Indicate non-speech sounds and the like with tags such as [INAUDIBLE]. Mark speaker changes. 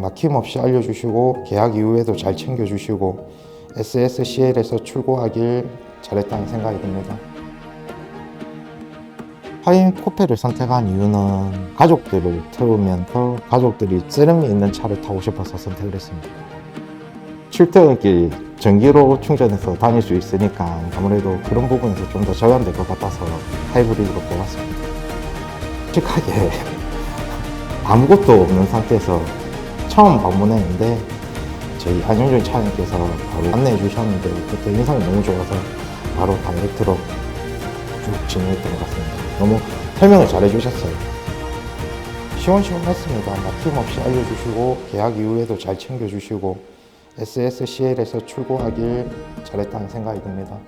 Speaker 1: 막힘없이 알려주시고 계약 이후에도 잘 챙겨주시고 SSCL에서 출고하길 잘했다는 생각이 듭니다. 파인 코페를 선택한 이유는 가족들을 태우면서 가족들이 쓰름이 있는 차를 타고 싶어서 선택을 했습니다. 출퇴근길 전기로 충전해서 다닐 수 있으니까 아무래도 그런 부분에서 좀 더 절감될 것 같아서 하이브리드로 뽑았습니다. 솔직하게 [LAUGHS] 아무것도 없는 상태에서 처음 방문했는데 저희 안영준 차장님께서 바로 안내해 주셨는데 그때 인상이 너무 좋아서 바로 다이렉트로 쭉 진행했던 것 같습니다. 너무 설명을 잘 해주셨어요. 시원시원했습니다. 막힘없이 알려주시고 계약 이후에도 잘 챙겨주시고 SSCL에서 출고하길 잘했다는 생각이 듭니다.